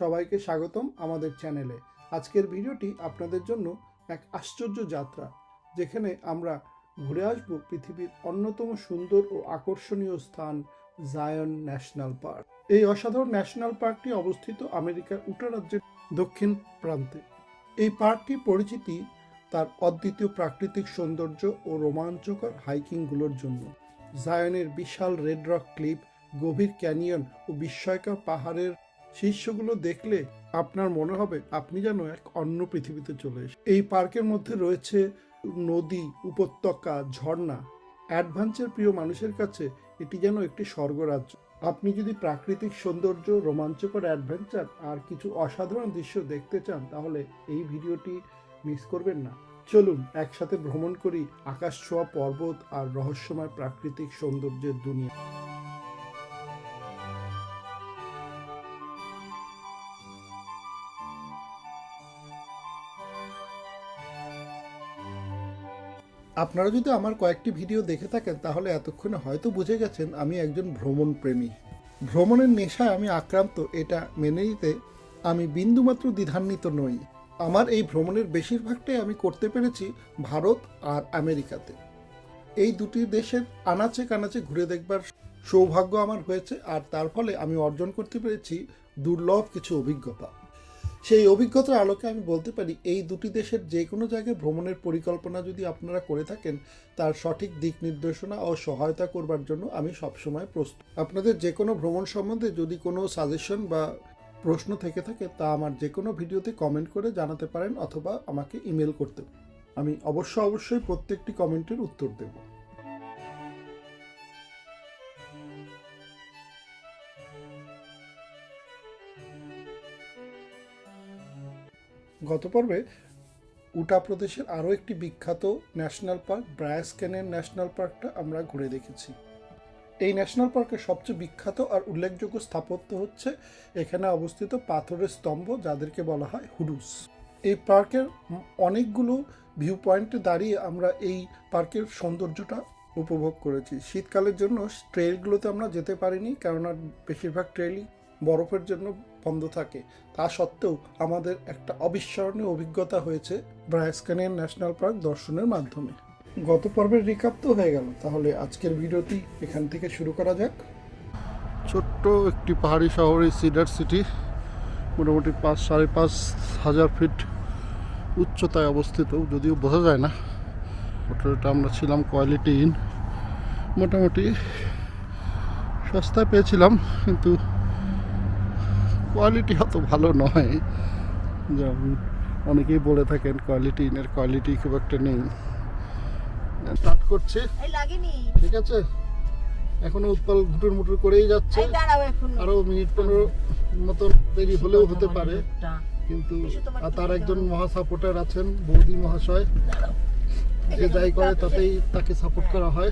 সবাইকে স্বাগতম আমাদের চ্যানেলে। আজকের ভিডিওটি আপনাদের জন্য এক আশ্চর্য যাত্রা, যেখানে আমরা ঘুরে আসব পৃথিবীর অন্যতম সুন্দর ও আকর্ষণীয় স্থান জায়ন ন্যাশনাল পার্ক এই অসাধারণ ন্যাশনাল পার্কটি অবস্থিত আমেরিকার উটা রাজ্যের দক্ষিণ প্রান্তে। এই পার্কটি পরিচিতি তার অদ্বিতীয় প্রাকৃতিক সৌন্দর্য ও রোমাঞ্চকর হাইকিংগুলোর জন্য। জায়নের বিশাল রেড রক ক্লিপ গভীর ক্যানিয়ন ও বিস্ময়কর পাহাড়ের শীর্ষগুলো দেখলে আপনার মনে হবে আপনি যেন এক অন্য পৃথিবীতে চলে এসে এই পার্কের মধ্যে রয়েছে নদী, উপত্যকা, ঝর্ণা। অ্যাডভেঞ্চার প্রিয় মানুষের কাছে এটি যেন একটি স্বর্গরাজ্য। আপনি যদি প্রাকৃতিক সৌন্দর্য, রোমাঞ্চকর অ্যাডভেঞ্চার আর কিছু অসাধারণ দৃশ্য দেখতে চান, তাহলে এই ভিডিওটি মিস করবেন না। চলুন, একসাথে ভ্রমণ করি আকাশ ছোঁয়া পর্বত আর রহস্যময় প্রাকৃতিক সৌন্দর্যের দুনিয়া। আপনারা যদি আমার কয়েকটি ভিডিও দেখে থাকেন, তাহলে এতক্ষণে হয়তো বুঝে গেছেন আমি একজন ভ্রমণ প্রেমী ভ্রমণের নেশায় আমি আক্রান্ত, এটা মেনে নিতে আমি বিন্দুমাত্র দ্বিধান্বিত নই। আমার এই ভ্রমণের বেশিরভাগটাই আমি করতে পেরেছি ভারত আর আমেরিকাতে। এই দুটি দেশের আনাচে কানাচে ঘুরে দেখবার সৌভাগ্য আমার হয়েছে, আর তার ফলে আমি অর্জন করতে পেরেছি দুর্লভ কিছু অভিজ্ঞতা। সেই অভিজ্ঞতার আলোকে আমি বলতে পারি, এই দুটি দেশের যে কোনো জায়গায় ভ্রমণের পরিকল্পনা যদি আপনারা করে থাকেন, তার সঠিক দিক নির্দেশনা ও সহায়তা করবার জন্য আমি সবসময় প্রস্তুত আপনাদের যে কোনো ভ্রমণ সম্বন্ধে যদি কোনো সাজেশন বা প্রশ্ন থেকে থাকে, তা আমার যে কোনো ভিডিওতে কমেন্ট করে জানাতে পারেন অথবা আমাকে ইমেল করতে। আমি অবশ্য অবশ্যই প্রত্যেকটি কমেন্টের উত্তর দেব গত পর্বে উটা প্রদেশের আরও একটি বিখ্যাত national park, Bryce Canyon National পার্কটা আমরা ঘুরে দেখেছি। এই ন্যাশনাল পার্কের সবচেয়ে বিখ্যাত আর উল্লেখযোগ্য স্থাপত্য হচ্ছে এখানে অবস্থিত পাথরের স্তম্ভ, যাদেরকে বলা হয় হুডুস। এই পার্কের অনেকগুলো ভিউ পয়েন্টে দাঁড়িয়ে আমরা এই পার্কের সৌন্দর্যটা উপভোগ করেছি। শীতকালের জন্য ট্রেলগুলোতে আমরা যেতে পারিনি, কেননা বেশিরভাগ ট্রেলই বরফের জন্য বন্ধ থাকে। তা সত্ত্বেও আমাদের একটা অবিস্মরণীয় অভিজ্ঞতা হয়েছে ব্রায়াসকানিয়ান ন্যাশনাল পার্ক দর্শনের মাধ্যমে। গত পর্বের রিকাপ তো হয়ে গেল। তাহলে আজকের ভিডিওটি এখান থেকে শুরু করা যাক। ছোট্ট একটি পাহাড়ি শহর এই সিডার সিটি। মোটামুটি পাঁচ, সাড়ে পাঁচ হাজার ফিট উচ্চতায় অবস্থিত, যদিও বোঝা যায় না। হোটেলটা আমরা ছিলাম কোয়ালিটি ইন। মোটামুটি সস্তায় পেয়েছিলাম, কিন্তু কোয়ালিটি অত ভালো নয়। যেমন অনেকেই বলে থাকেন কোয়ালিটি ইনের কোয়ালিটি খুব একটা নেই। স্টার্ট করছে। ঠিক আছে? এখনও উৎপল ঘুটুর মুটুর করেই যাচ্ছে। আরও মিনিট পনেরো মতন দেরি হলেও হতে পারে। কিন্তু আর তার একজন মহা সাপোর্টার আছেন বৌদি মহাশয়। যে যাই করে তাতেই তাকে সাপোর্ট করা হয়।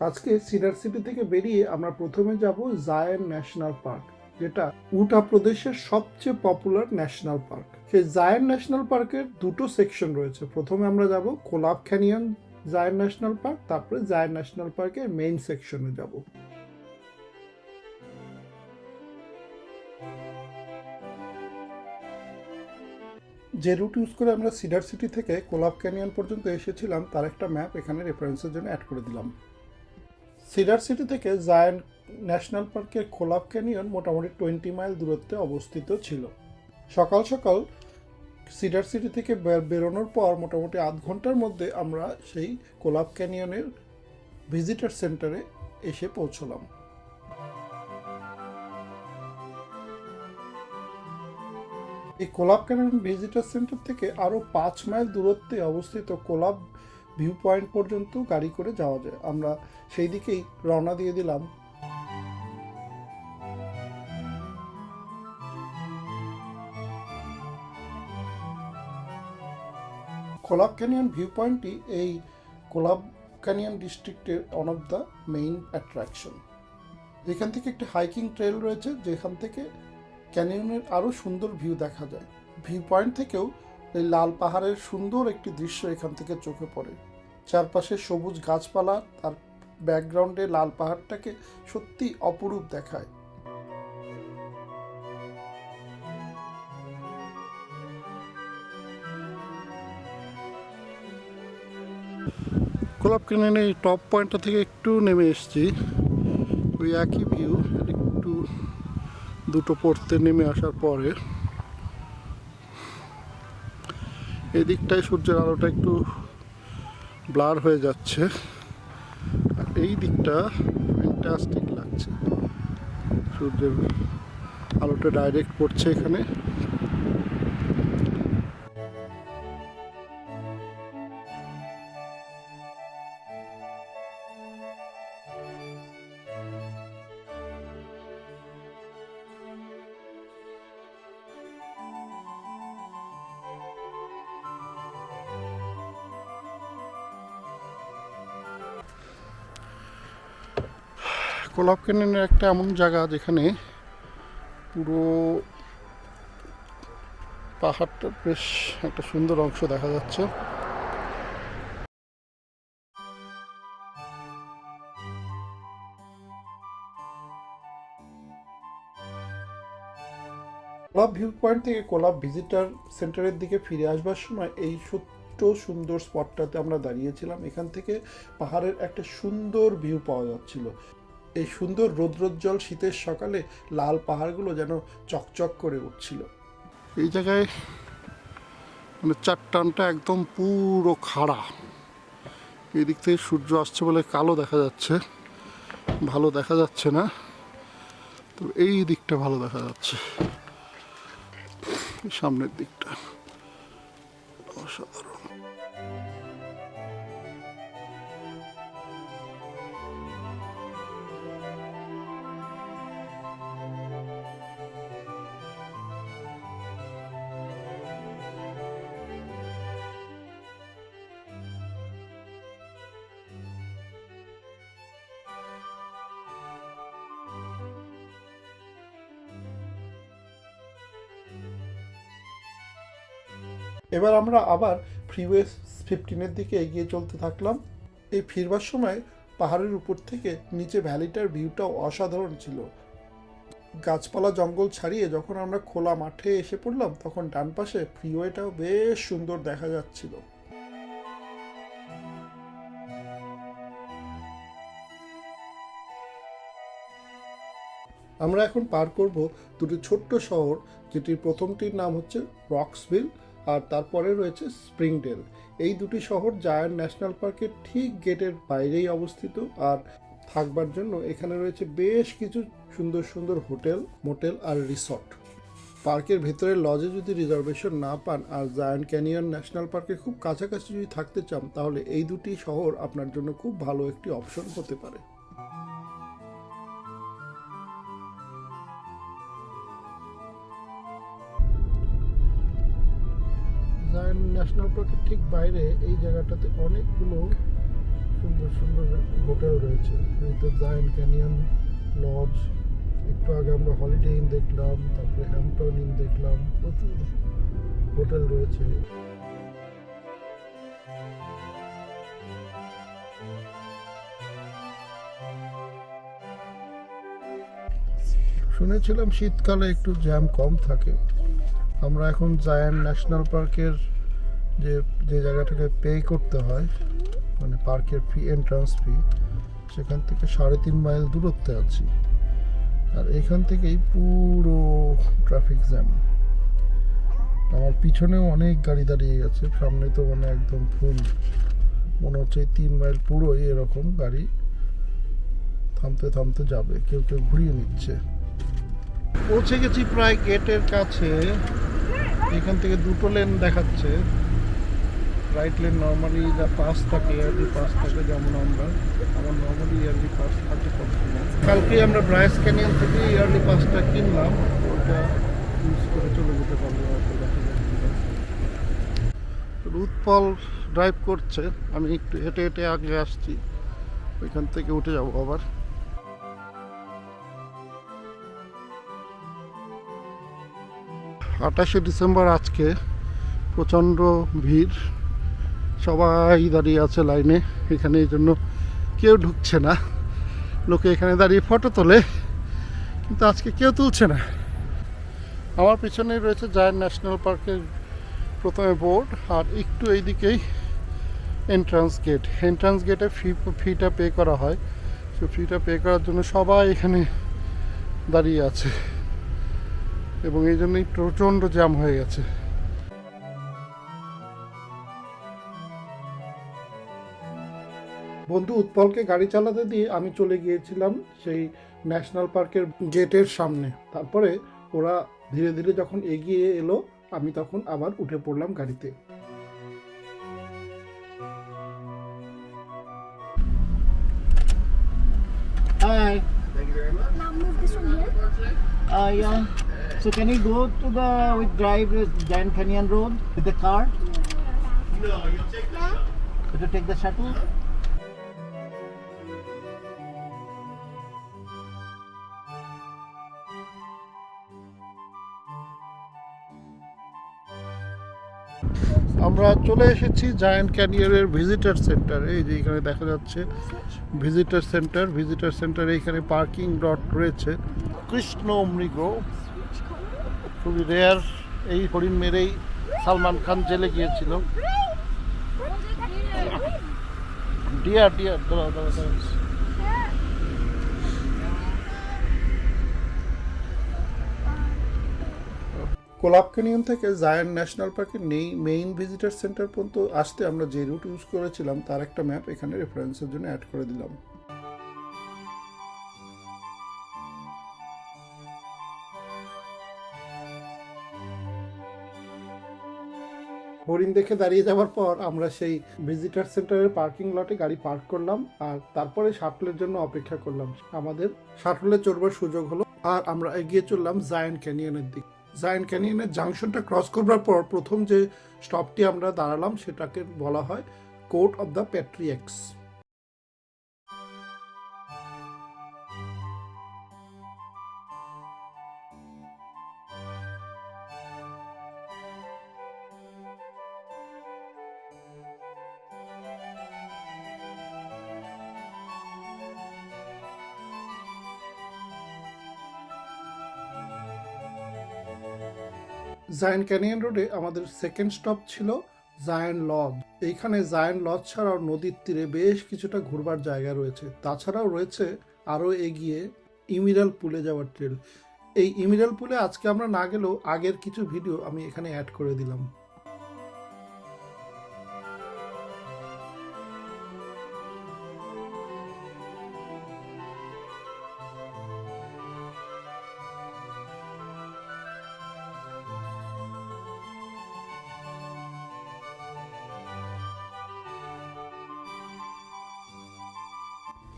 আজকে সিডার সিটি থেকে বেরিয়ে আমরা প্রথমে যাব জায়ান ন্যাশনাল পার্ক যেটা উটা প্রদেশের সবচেয়ে পপুলার ন্যাশনাল পার্ক সেই জায়ান ন্যাশনাল পার্কের দুটো সেকশন রয়েছে। প্রথমে আমরা যাব Kolob Canyon Zion National Park তারপরে জায়ান ন্যাশনাল পার্কের মেইন সেকশনে যাব। যে রুট ইউজ করে আমরা সিডার সিটি থেকে কোলাব ক্যানিয়ন পর্যন্ত এসেছিলাম, তার একটা ম্যাপ এখানে রেফারেন্সের জন্য অ্যাড করে দিলাম। সিডার সিটি থেকে জায়ান ন্যাশনাল পার্কের কোলাব ক্যানিয়ন মোটামুটি টোয়েন্টি মাইল দূরত্বে অবস্থিত ছিল। সকাল সকাল সিডার সিটি থেকে বেরোনোর পর মোটামুটি আধ ঘণ্টার মধ্যে আমরা সেই কোলাপ ক্যানিয়নের ভিজিটার সেন্টারে এসে পৌঁছলাম। এই কোলাপ ক্যানিয়ন ভিজিটার সেন্টার থেকে আরও পাঁচ মাইল দূরত্বে অবস্থিত কোলাব ভিউ পয়েন্ট পর্যন্ত গাড়ি করে যাওয়া যায়। আমরা সেই দিকেই রওনা দিয়ে দিলাম। কোলাব ক্যানিয়ন ভিউ পয়েন্টটি এই কোলাব ক্যানিয়ন ডিস্ট্রিক্টের one of the main attraction এখান থেকে একটি হাইকিং ট্রেল রয়েছে, যেখান থেকে ক্যানিয়নের আরও সুন্দর ভিউ দেখা যায়। ভিউ পয়েন্ট থেকেও এই লাল পাহাড়ের সুন্দর একটি দৃশ্য এখান থেকে চোখে পড়ে। চারপাশে সবুজ গাছপালা, তার ব্যাকগ্রাউন্ডে লাল পাহাড়টাকে সত্যি অপরূপ দেখায়। গোলাপ কেনেন এই টপ পয়েন্টটা থেকে একটু নেমে এসেছি। ওই একই ভিউ একটু দুটো পড়তে নেমে আসার পরে। এই দিকটায় সূর্যের আলোটা একটু ব্লার হয়ে যাচ্ছে। আর এই দিকটা ফ্যান্টাস্টিক লাগছে। সূর্যের আলোটা ডাইরেক্ট পড়ছে এখানে। কোলাপ ক্যানিয়নের একটা এমন জায়গা যেখানে পুরো পাহাড়টার বেশ একটা সুন্দর অংশ দেখা যাচ্ছে। কোলাপ ভিউ পয়েন্ট থেকে কোলাপ ভিজিটার সেন্টারের দিকে ফিরে আসবার সময় এই ছোট্ট সুন্দর স্পটটাতে আমরা দাঁড়িয়েছিলাম। এখান থেকে পাহাড়ের একটা সুন্দর ভিউ পাওয়া যাচ্ছিল। এই সুন্দর রৌদ্রোজ্জ্বল শীতের সকালে লাল পাহাড়গুলো যেন চকচক করে উঠছিল। এই জায়গায় মানে চারটানটা একদম পুরো খাড়া। এই দিক থেকে সূর্য আসছে বলে কালো দেখা যাচ্ছে। ভালো দেখা যাচ্ছে না। তো এই দিকটা ভালো দেখা যাচ্ছে। সামনের দিকটা। অসাধারণ। এবার আমরা আবার ফ্রিওয়ে ফিফটিনের দিকে এগিয়ে চলতে থাকলাম। এই ফিরবার সময় পাহাড়ের উপর থেকে নিচে ভ্যালিটার ভিউটাও অসাধারণ ছিল। গাছপালা জঙ্গল ছাড়িয়ে যখন আমরা খোলা মাঠে এসে পড়লাম, তখন ডান পাশে ফ্রিওয়েটাও বেশ সুন্দর দেখা যাচ্ছিল। আমরা এখন পার করব দুটি ছোট্ট শহর, যেটির প্রথমটির নাম হচ্ছে রক্সভিল আর তারপরে রয়েছে স্প্রিংডেল। এই দুটি শহর জায়ান্ট ন্যাশনাল পার্কের ঠিক গেটের বাইরেই অবস্থিত আর থাকবার জন্য এখানে রয়েছে বেশ কিছু সুন্দর সুন্দর হোটেল, মোটেল আর রিসর্ট। পার্কের ভেতরে লজে যদি রিজার্ভেশন না পান আর জায়ান্ট ক্যানিয়ন ন্যাশনাল পার্কে খুব কাছাকাছি যদি থাকতে চান, তাহলে এই দুটি শহর আপনার জন্য খুব ভালো একটি অপশন হতে পারে। জায়ান্ট ন্যাশনাল পার্কের ঠিক বাইরে এই জায়গাটাতে অনেকগুলো সুন্দর সুন্দর হোটেল রয়েছে। এই তো জায়ান্ট ক্যানিয়ন লজ একটু আগে আমরা হলিডে ইন দেখলাম, তারপরে হ্যাম্পটন ইন দেখলাম, প্রচুর হোটেল রয়েছে। শুনেছিলাম শীতকালে একটু জ্যাম কম থাকে। আমরা এখন জায়ান্ট ন্যাশনাল পার্কের যে যে জায়গাটাকে পে করতে হয় মানে পার্কের ফি এন্ট্রান্স ফি সেখান থেকে সাড়ে তিন মাইল দূরত্বে আছি। আর এখান থেকেই পুরো ট্রাফিক জ্যাম আমার পিছনেও অনেক গাড়ি দাঁড়িয়ে গেছে সামনে তো মানে একদম ফুল মনে হচ্ছে তিন মাইল পুরোই এরকম গাড়ি থামতে থামতে যাবে, কেউ কেউ ঘুরিয়ে নিচ্ছে। পৌঁছে গেছি প্রায় গেটের কাছে। এখান থেকে দুটো লেন দেখাচ্ছে। রাইট লেন নর্মালি যা পাস থাকে ইয়ারলি পাস থাকে যেমন আমরা। আমার নর্মালি ইয়ারলি পাস থাকে কালকেই আমরা ব্রায়াস ক্যানিয়ন থেকে ইয়ারলি পাসটা কিনলাম। ওটা ইউজ করে চলে যেতে পারব উৎপল ড্রাইভ করছে। আমি একটু হেঁটে হেঁটে আগে আসছি। ওইখান থেকে উঠে যাব আবার। আঠাশে ডিসেম্বর আজকে প্রচণ্ড ভিড়। সবাই দাঁড়িয়ে আছে লাইনে, এখানে এই জন্য কেউ ঢুকছে না। লোকে এখানে দাঁড়িয়ে ফটো তোলে, কিন্তু আজকে কেউ তুলছে না। আমার পিছনেই রয়েছে জায়ান্ট ন্যাশনাল পার্কের প্রথমে বোর্ড, আর একটু এইদিকেই এন্ট্রান্স গেট এন্ট্রান্স গেটে ফি ফিটা পে করা হয়। সো ফিটা পে করার জন্য সবাই এখানে দাঁড়িয়ে আছে। এবং এই জন্যই প্রচণ্ড জ্যাম হয়ে গেছে বন্ধু উৎপলকে গাড়ি চালাতে দিয়ে আমি চলে গিয়েছিলাম সেই ন্যাশনাল পার্কের গেটের সামনে তারপরে ওরা ধীরে ধীরে যখন এগিয়ে এলো আমি তখন আবার উঠে পড়লাম গাড়িতে Hi. Thank you very much. This one here. Uh, yeah. So can you go to the with drive Giant Canyon Road with the car? No, you'll take the shuttle. You take the shuttle? আমরা চলে এসেছি giant ক্যানিয়নের visitor centre এই যে এখানে দেখা যাচ্ছে visitor centre visitor centre এখানে parking dot রয়েছে। কৃষ্ণ মৃগ খুবই রেয়ার এই হরিণ মেরেই সালমান খান জেলে গিয়েছিল। ডিয়ার ডিয়ার দাঁড়াও দাঁড়াও দাঁড়াও। কোলাপ ক্যানিয়ন থেকে জায়ান্ট ন্যাশনাল পার্কের নেই মেইন ভিজিটার সেন্টার পর্যন্ত আসতে আমরা যে রুট ইউজ করেছিলাম, তার একটা ম্যাপ এখানে রেফারেন্সের জন্য অ্যাড করে দিলাম। হরিণ দেখে দাঁড়িয়ে যাওয়ার পর আমরা সেই ভিজিটার সেন্টারের পার্কিং লটে গাড়ি পার্ক করলাম, আর তারপরে শাটলের জন্য অপেক্ষা করলাম। আমাদের শাটলে চড়বার সুযোগ হলো, আর আমরা এগিয়ে চললাম জায়ান্ট ক্যানিয়নের দিকে। জায়ান্ট ক্যানিয়নের জাংশনটা ক্রস করবার পর প্রথম যে স্টপটি আমরা দাঁড়ালাম, সেটাকে বলা হয় Court of the Patriarchs Zion Canyon রোডে আমাদের সেকেন্ড স্টপ ছিল জায়ান্ট লজ এইখানে জায়ান্ট লজ ছাড়াও নদীর তীরে বেশ কিছুটা ঘুরবার জায়গা রয়েছে। তাছাড়াও রয়েছে আরও এগিয়ে ইমিরাল পুলে যাওয়ার ট্রেল এই ইমিরাল পুলে আজকে আমরা না গেলেও আগের কিছু ভিডিও আমি এখানে অ্যাড করে দিলাম।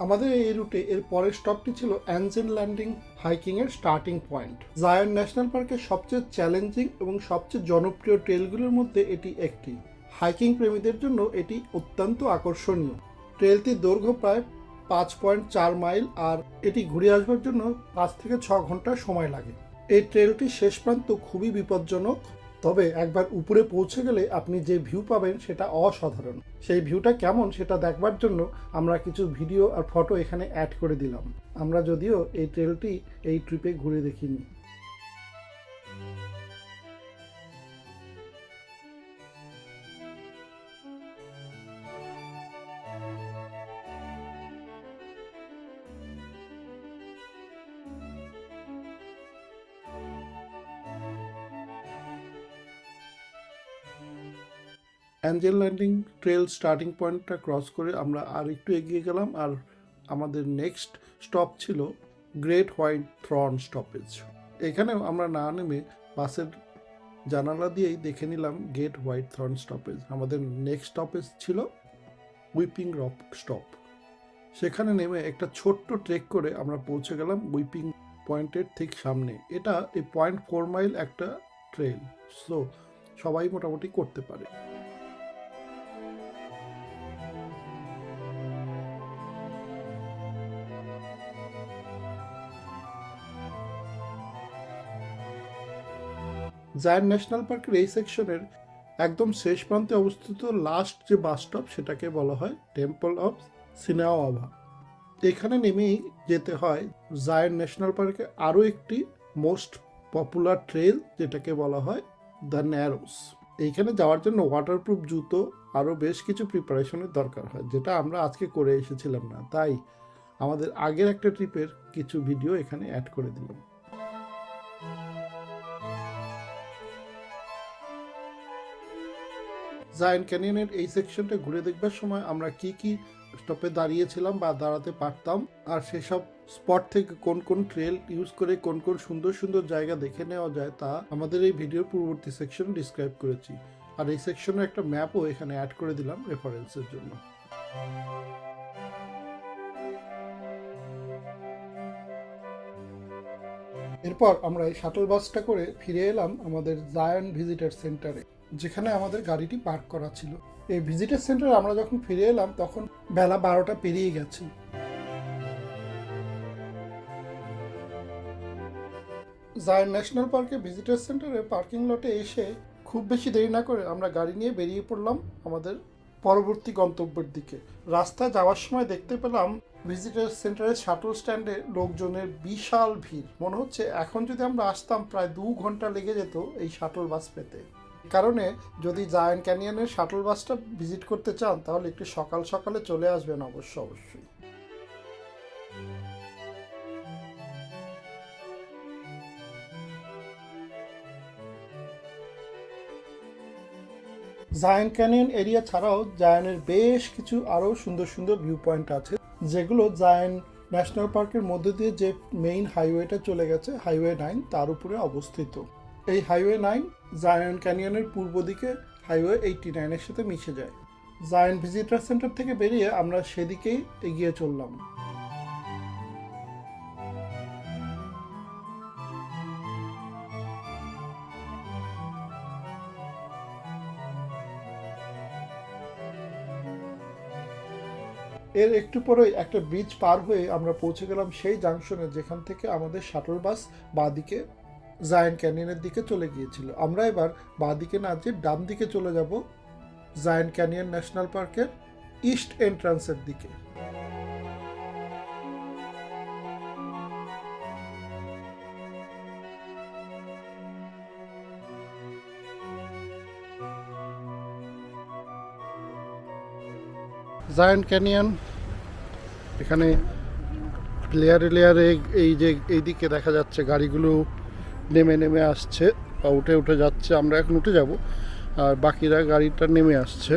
আমাদের এই রুটে এর পরের স্টপটি ছিল অ্যানজেল ল্যান্ডিং হাইকিং এর স্টার্টিং পয়েন্ট জায়ান্ট ন্যাশনাল পার্কের সবচেয়ে চ্যালেঞ্জিং এবং সবচেয়ে জনপ্রিয় ট্রেলগুলোর মধ্যে এটি একটি। হাইকিং প্রেমীদের জন্য এটি অত্যন্ত আকর্ষণীয়। ট্রেলটির দৈর্ঘ্য প্রায় পাঁচ পয়েন্ট চার মাইল আর এটি ঘুরে আসবার জন্য পাঁচ থেকে ছ ঘণ্টা সময় লাগে। এই ট্রেলটির শেষ প্রান্ত খুবই বিপজ্জনক। তবে একবার উপরে পৌঁছে গেলে আপনি যে ভিউ পাবেন সেটা অসাধারণ। সেই ভিউটা কেমন সেটা দেখবার জন্য আমরা কিছু ভিডিও আর ফটো এখানে অ্যাড করে দিলাম। আমরা যদিও এই ট্রেলটি এই ট্রিপে ঘুরে দেখিনি। অ্যাঞ্জেল ল্যান্ডিং ট্রেল স্টার্টিং পয়েন্টটা ক্রস করে আমরা আর একটু এগিয়ে গেলাম। আর আমাদের নেক্সট স্টপ ছিল গ্রেট হোয়াইট থ্রন স্টপেজ এখানেও আমরা না নেমে বাসের জানালা দিয়েই দেখে নিলাম গেট হোয়াইট থ্রন স্টপেজ আমাদের নেক্সট স্টপেজ ছিল উইপিং রক স্টপ সেখানে নেমে একটা ছোট্ট ট্রেক করে আমরা পৌঁছে গেলাম উইপিং পয়েন্টের ঠিক সামনে। এটা এই পয়েন্ট ফোর মাইল একটা ট্রেল সো সবাই মোটামুটি করতে পারে। জায়ান্ট ন্যাশনাল পার্কের এই সেকশনের একদম শেষ প্রান্তে অবস্থিত লাস্ট যে বাস স্টপ, সেটাকে বলা হয় টেম্পল অফ সিনাওয়াভা এখানে নেমেই যেতে হয় জায়ন ন্যাশনাল পার্কে আরও একটি মোস্ট পপুলার ট্রেল, যেটাকে বলা হয় দ্য ন্যারোস। এইখানে যাওয়ার জন্য ওয়াটারপ্রুফ জুতো, আরও বেশ কিছু প্রিপারেশনের দরকার হয়, যেটা আমরা আজকে করে এসেছিলাম না। তাই আমাদের আগের একটা ট্রিপের কিছু ভিডিও এখানে অ্যাড করে দিলাম। জায়ন ক্যানিয়নের এই সেকশনটা ঘুরে দেখবার সময় আমরা কি কি স্টপে দাঁড়িয়েছিলাম বা দাঁড়াতে পারতাম আর সেসব স্পট থেকে কোন কোন ট্রেল ইউজ করে কোন কোন সুন্দর সুন্দর জায়গা দেখে নেওয়া যায় তা আমাদের এই ভিডিওর পূর্ববর্তী সেকশন ডিসক্রাইব করেছি। আর এই সেকশনের একটা ম্যাপও এখানে অ্যাড করে দিলাম রেফারেন্সের জন্য। এরপর আমরা এই শাটল বাসটা করে ফিরে এলাম আমাদের জায়ন ভিজিটার সেন্টারে যেখানে আমাদের গাড়িটি পার্ক করা ছিল। এই ভিজিটার সেন্টারে আমরা যখন ফিরে এলাম, তখন বেলা বারোটা পেরিয়ে গেছে। জায়ন ন্যাশনাল পার্কে ভিজিটার সেন্টারে পার্কিং লটে এসে খুব বেশি দেরি না করে আমরা গাড়ি নিয়ে বেরিয়ে পড়লাম আমাদের পরবর্তী গন্তব্যের দিকে। রাস্তায় যাওয়ার সময় দেখতে পেলাম ভিজিটার সেন্টারের শাটল স্ট্যান্ডে লোকজনের বিশাল ভিড়। মনে হচ্ছে এখন যদি আমরা আসতাম, প্রায় দু ঘণ্টা লেগে যেত এই শাটল বাস পেতে। কারণে যদি জায়ান্ট ক্যানিয়নের শাটল বাসটা ভিজিট করতে চান, তাহলে একটু সকাল সকালে চলে আসবেন অবশ্য অবশ্যই। জায়ান্ট ক্যানিয়ন এরিয়া ছাড়াও জায়ানের বেশ কিছু আরও সুন্দর সুন্দর ভিউ পয়েন্ট আছে, যেগুলো জায়ান ন্যাশনাল পার্কের মধ্যে দিয়ে যে মেইন হাইওয়েটা চলে গেছে হাইওয়ে নাইন তার উপরে অবস্থিত। এই হাইওয়ে নাইন জায়ান ক্যানিয়নের পূর্ব দিকে হাইওয়ে এইটি নাইনের সাথে মিশে যায়। জায়ান ভিজিটার সেন্টার থেকে বেরিয়ে আমরা সেদিকেই এগিয়ে চললাম। এর একটু পরেই একটা ব্রিজ পার হয়ে আমরা পৌঁছে গেলাম সেই জাংশনে যেখান থেকে আমাদের শাটল বাস বাঁদিকে জায়ান ক্যানিয়নের দিকে চলে গিয়েছিল। আমরা এবার বাঁদিকে না যে ডান দিকে চলে যাব জায়ান ক্যানিয়ন ন্যাশনাল পার্কের ইস্ট এন্ট্রান্সের দিকে। জায়ান্ট ক্যানিয়ন এখানে লেয়ারে লেয়ারে এই যে, এই দিকে দেখা যাচ্ছে গাড়িগুলো। নেমে নেমে আসছে বা উঠে উঠে যাচ্ছে, আমরা এখন উঠে যাব। আর বাকিরা গাড়িটা নেমে আসছে।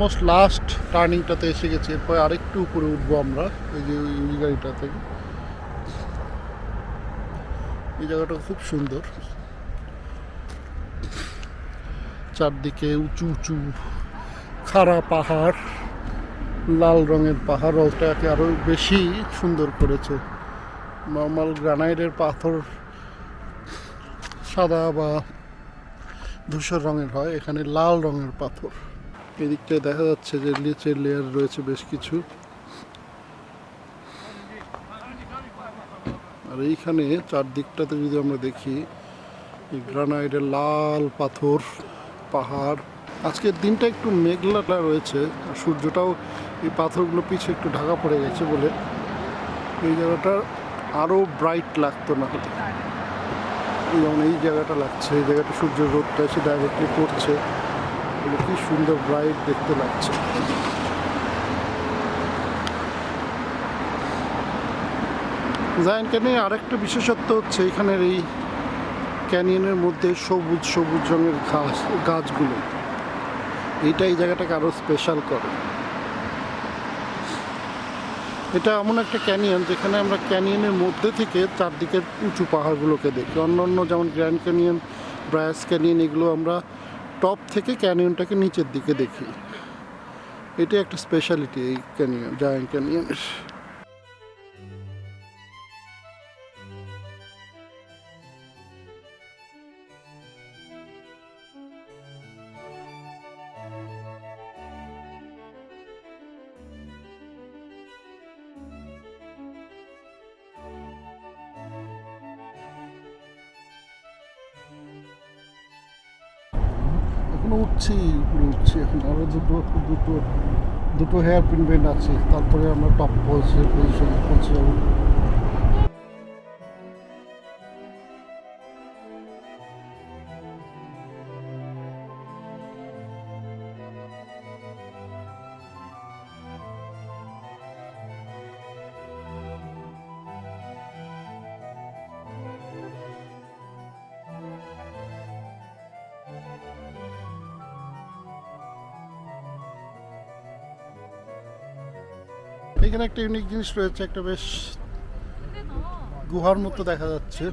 অলমোস্ট লাস্ট টার্নিংটাতে এসে গেছি। এরপর আরেকটু উপরে উঠবো আমরা, এই যে ওই গাড়িটা থেকে। এই জায়গাটা খুব সুন্দর। চারদিকে উঁচু উঁচু, খাড়া পাহাড়, লাল রঙের পাহাড়। ওটাকে আরও বেশি সুন্দর করেছে। নর্মাল গ্রানাইটের পাথর সাদা বা ধূসর রঙের হয়, এখানে লাল রঙের পাথর। এদিকটায় দেখা যাচ্ছে যে নিচের লেয়ার রয়েছে বেশ কিছু। আর এইখানে চারদিকটাতে যদি আমরা দেখি গ্রানাইটের লাল পাথর, পাহাড়। আজকের দিনটা একটু মেঘলাটা রয়েছে সূর্যটাও এই পাথরগুলো পিছে একটু ঢাকা পড়ে গেছে বলে। এই জায়গাটা আরও ব্রাইট লাগতো না। হলে যেমন এই জায়গাটা লাগছে, এই জায়গাটা সূর্যের রোদটা এসে ডাইরেক্টলি পড়ছে। এগুলো কি সুন্দর ব্রাইট দেখতে লাগছে। জায়ান আরেকটা বিশেষত্ব হচ্ছে এখানের এই ক্যানিয়নের মধ্যে সবুজ সবুজ রঙের ঘাস, গাছগুলো। এইটা এই জায়গাটাকে আরও স্পেশাল করে। এটা এমন একটা ক্যানিয়ন যেখানে আমরা ক্যানিয়নের মধ্যে থেকে চারদিকের উঁচু পাহাড়গুলোকে দেখি। অন্য অন্য যেমন গ্র্যান্ড ক্যানিয়ন ব্রায়াস ক্যানিয়ন এগুলো আমরা টপ থেকে ক্যানিয়নটাকে নিচের দিকে দেখি। এটা একটা স্পেশালিটি এই ক্যানিয়ন জায়ান্ট ক্যানিয়নের উপরে আরও দুটো দুটো দুটো হেয়ার পিন বেন্ড আছে, তারপরে আমরা টপ পৌঁছে পজিশনে পৌঁছে এখানে একটা ইউনিক জিনিস রয়েছে, একটা বেশ গুহার মতো দেখা যাচ্ছে।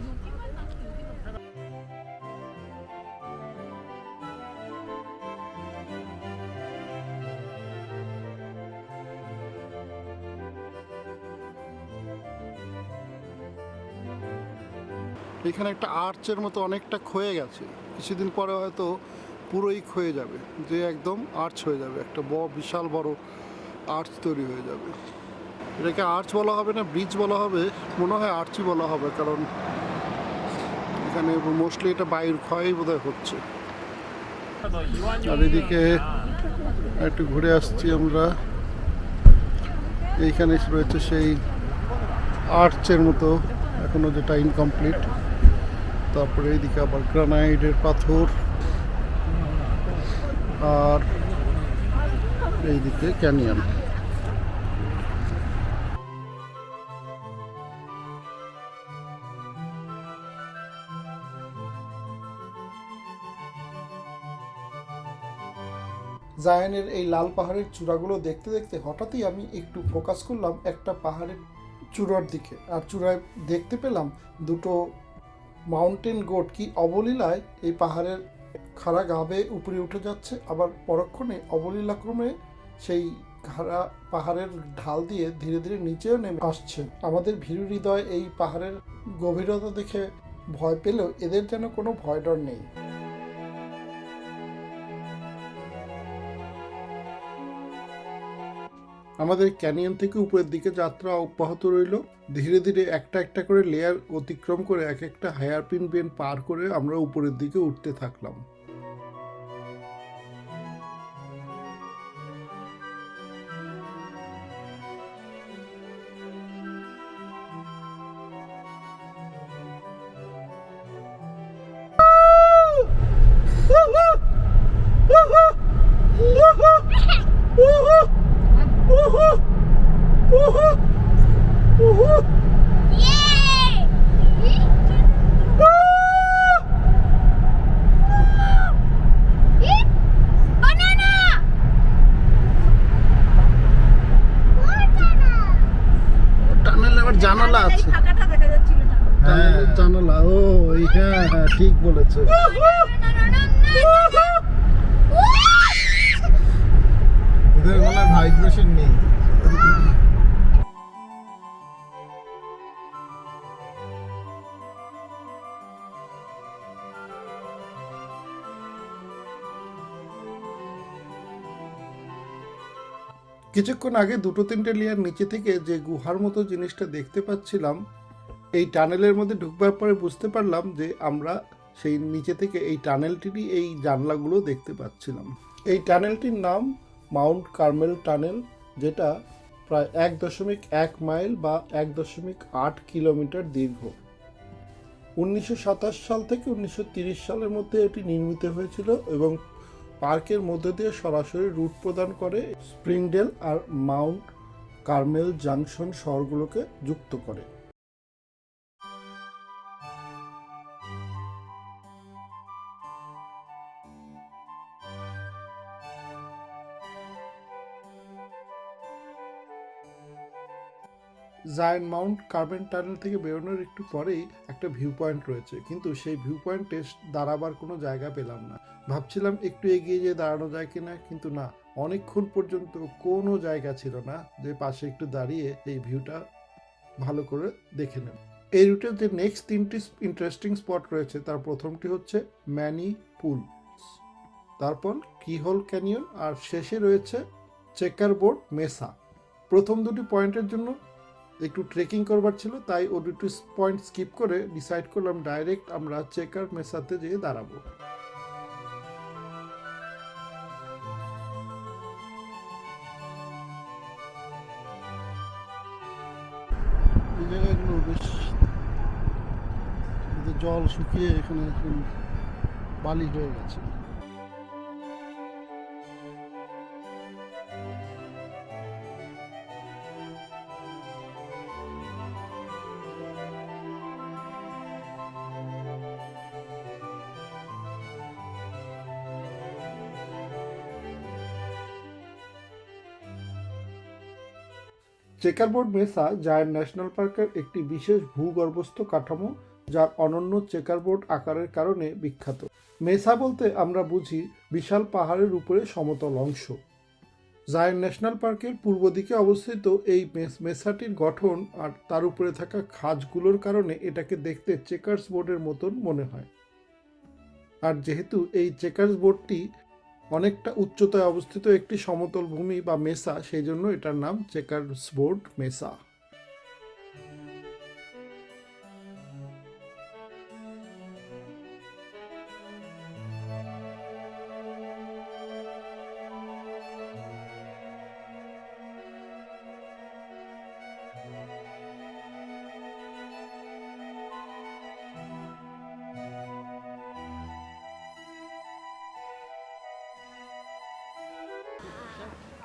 এখানে একটা আর্চের মতো অনেকটা ক্ষয়ে গেছে। কিছুদিন পরে হয়তো পুরোই ক্ষয়ে যাবে, যে একদম আর্চ হয়ে যাবে, একটা বিশাল বড় আর্চ তৈরি হয়ে যাবে। এটাকে আর্চ বলা হবে না ব্রিজ বলা হবে, মনে হয় আর্চই বলা হবে, কারণ এখানে মোস্টলি এটা বায়ুর ক্ষয়ই বোধহয় হচ্ছে। আর এদিকে একটু ঘুরে আসছি আমরা। এইখানে রয়েছে সেই আর্চের মতো এখনও যেটা ইনকমপ্লিট তারপরে এইদিকে আবার গ্রানাইটের পাথর। আর এইদিকে ক্যানিয়ন জায়ানের এই লাল পাহাড়ের চূড়াগুলো দেখতে দেখতে হঠাৎই আমি একটু ফোকাস করলাম একটা পাহাড়ের চূড়ার দিকে। আর চূড়ায় দেখতে পেলাম দুটো মাউন্টেন গোট কি অবলীলায় এই পাহাড়ের খাড়া গা বেয়ে উপরে উঠে যাচ্ছে। আবার পরক্ষণে অবলীলাক্রমে সেই খাড়া পাহাড়ের ঢাল দিয়ে ধীরে ধীরে নিচেও নেমে আসছে। আমাদের ভীরু হৃদয় এই পাহাড়ের গভীরতা দেখে ভয় পেলেও এদের যেন কোনো ভয় ডর নেই। আমাদের ক্যানিয়ন থেকে উপরের দিকে যাত্রা অব্যাহত রইল। ধীরে ধীরে একটা একটা করে লেয়ার অতিক্রম করে এক একটা হায়ার পিন বেন পার করে আমরা উপরের দিকে উঠতে থাকলাম। জানালা আছে। টানেলের জানালা ও হ্যাঁ হ্যাঁ ঠিক বলেছে। ওদের ভাইব্রেশন নেই। কিছুক্ষণ আগে দুটো তিনটে লেয়ার নিচে থেকে যে গুহার মতো জিনিসটা দেখতে পাচ্ছিলাম, এই টানেলের মধ্যে ঢুকবার পরে বুঝতে পারলাম যে আমরা সেই নিচে থেকে এই টানেলটিরই এই জানলাগুলো দেখতে পাচ্ছিলাম। এই টানেলটির নাম মাউন্ট কার্মেল টানেল, যেটা প্রায় এক দশমিক এক মাইল বা এক দশমিক আট কিলোমিটার দীর্ঘ। উনিশশো সাতাশ সাল থেকে উনিশশো সালের মধ্যে এটি নির্মিত হয়েছিল এবং পার্কের মধ্যে দিয়ে সরাসরি রুট প্রদান করে স্প্রিংডেল আর মাউন্ট কার্মেল জাংশন শহরগুলোকে যুক্ত করে। জায়ন মাউন্ট কার্বেন টানেল থেকে বেরোনোর একটু পরেই একটা ভিউ পয়েন্ট রয়েছে। কিন্তু সেই ভিউ পয়েন্টে দাঁড়াবার কোনো জায়গা পেলাম না। ভাবছিলাম একটু এগিয়ে যেয়ে দাঁড়ানো যায় কিনা, কিন্তু না, অনেকক্ষণ পর্যন্ত কোনো জায়গা ছিল না যে পাশে একটু দাঁড়িয়ে এই ভিউটা ভালো করে দেখে নেব। এই রুটের যে নেক্সট তিনটি ইন্টারেস্টিং স্পট রয়েছে, তার প্রথমটি হচ্ছে ম্যানি পুল তারপর কিহোল ক্যানিয়ন আর শেষে রয়েছে চেকার বোর্ড মেসা প্রথম দুটি পয়েন্টের জন্য একটু ট্রেকিং করবার ছিল, তাই ও দুটি পয়েন্ট স্কিপ করে ডিসাইড করলাম ডাইরেক্ট আমরা চেকার মেসাতে যেয়ে দাঁড়াবো। এই জল শুকিয়ে এখানে এখন বালি হয়ে গেছে। চেকারবোর্ড মেসা জায়ান্ট ন্যাশনাল পার্কের একটি বিশেষ ভূগর্ভস্থ কাঠামো, যার অনন্য চেকারবোর্ড আকারের কারণে বিখ্যাত। মেসা বলতে আমরা বুঝি বিশাল পাহাড়ের উপরে সমতল অংশ। জায়ান্ট ন্যাশনাল পার্কের পূর্ব দিকে অবস্থিত এই মেস- মেসাটির গঠন আর তার উপরে থাকা খাজগুলোর কারণে এটাকে দেখতে চেকার্স বোর্ডের মতন মনে হয়। আর যেহেতু এই চেকার্স বোর্ডটি অনেকটা উচ্চতায় অবস্থিত একটি সমতল ভূমি বা মেসা, সেই জন্য এটার নাম চেকার্স বোর্ড মেসা।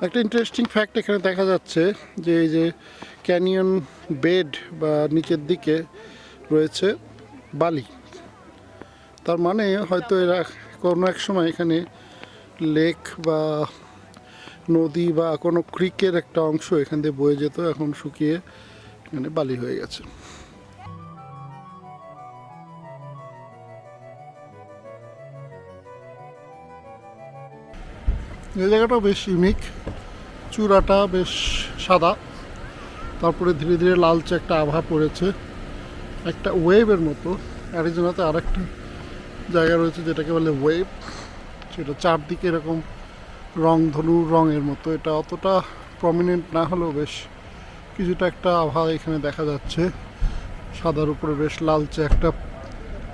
একটা ইন্টারেস্টিং ফ্যাক্ট এখানে দেখা যাচ্ছে যে এই যে ক্যানিয়ন বেড বা নিচের দিকে রয়েছে বালি। তার মানে হয়তো এরা কোনো এক সময় এখানে লেক বা নদী বা কোনো ক্রিকের একটা অংশ এখান দিয়ে বয়ে যেত, এখন শুকিয়ে এখানে বালি হয়ে গেছে। এই জায়গাটাও বেশ ইউনিক চূড়াটা বেশ সাদা। তারপরে ধীরে ধীরে লালচে একটা আভা পড়েছে। একটা ওয়েভের মতো। অ্যারিজোনাতে আরেকটা জায়গা রয়েছে যেটাকে বলে ওয়েভ সেটা চারদিকে এরকম রং, ধনু রঙের মতো। এটা অতটা প্রমিনেন্ট না হলেও বেশ কিছুটা একটা আভা এখানে দেখা যাচ্ছে। সাদার উপরে বেশ লালচে একটা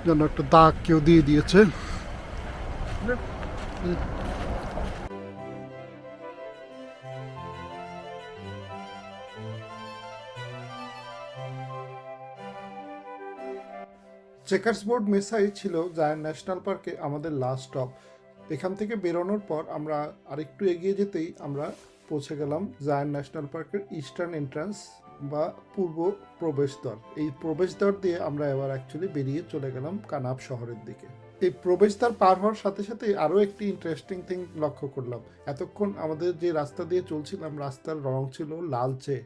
যেন একটা দাগ কেউ দিয়ে দিয়েছে। চেকার্স বোর্ড মেসাই ছিল জায়ান্ট ন্যাশনাল পার্কে আমাদের লাস্ট স্টপ এখান থেকে বেরোনোর পর আমরা আরেকটু এগিয়ে যেতেই আমরা পৌঁছে গেলাম জায়ান্ট ন্যাশনাল পার্কের ইস্টার্ন এন্ট্রান্স বা পূর্ব প্রবেশদ্বার। এই প্রবেশদ্বার দিয়ে আমরা এবার অ্যাকচুয়ালি বেরিয়ে চলে গেলাম কানাব শহরের দিকে। এই প্রবেশদ্বার পার হওয়ার সাথে সাথে আরও একটি ইন্টারেস্টিং থিং লক্ষ্য করলাম। এতক্ষণ আমাদের যে রাস্তা দিয়ে চলছিলাম, রাস্তার রং ছিল লালচে।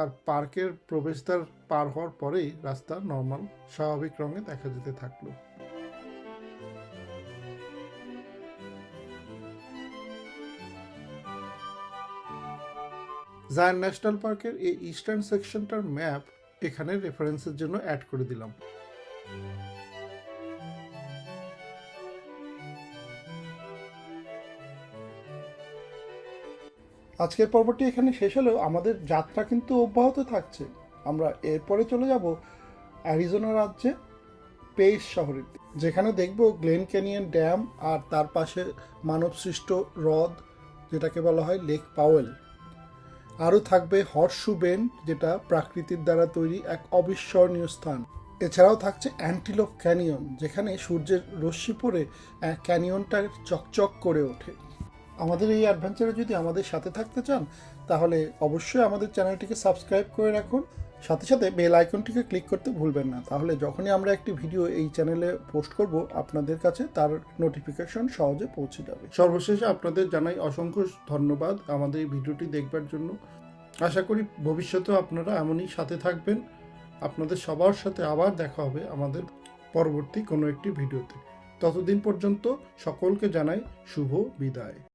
আর পার্কের প্রবেশদ্বার পার হওয়ার পরেই রাস্তা নর্মাল, স্বাভাবিক রঙে দেখা যেতে থাকল। জায়ন ন্যাশনাল পার্কের এই ইস্টার্ন সেকশনটার ম্যাপ এখানে রেফারেন্সের জন্য অ্যাড করে দিলাম। আজকের পর্বটি এখানে শেষ হলেও আমাদের যাত্রা কিন্তু অব্যাহত থাকছে। আমরা এরপরে চলে যাব অ্যারিজোনা রাজ্যে, পেইস শহরে। যেখানে দেখব গ্লেন ক্যানিয়ন ড্যাম আর তার পাশে মানবসৃষ্ট হ্রদ, যেটাকে বলা হয় লেক পাওয়েল। আরও থাকবে হর্সু বেন, যেটা প্রাকৃতির দ্বারা তৈরি এক অবিস্মরণীয় স্থান। এছাড়াও থাকছে অ্যান্টিলোপ ক্যানিয়ন, যেখানে সূর্যের রশ্মি পড়ে ক্যানিয়নটা চকচক করে ওঠে। আমাদের এই অ্যাডভেঞ্চারে যদি আমাদের সাথে থাকতে চান, তাহলে অবশ্যই আমাদের চ্যানেলটিকে সাবস্ক্রাইব করে রাখুন। সাথে সাথে বেল আইকনটিকে ক্লিক করতে ভুলবেন না। তাহলে যখনই আমরা একটি ভিডিও এই চ্যানেলে পোস্ট করব, আপনাদের কাছে তার নোটিফিকেশন সহজে পৌঁছে যাবে। সর্বশেষে আপনাদের জানাই অসংখ্য ধন্যবাদ আমাদের এই ভিডিওটি দেখবার জন্য। আশা করি ভবিষ্যতেও আপনারা এমনই সাথে থাকবেন। আপনাদের সবার সাথে আবার দেখা হবে আমাদের পরবর্তী কোনো একটি ভিডিওতে ততদিন পর্যন্ত সকলকে জানাই শুভ বিদায়।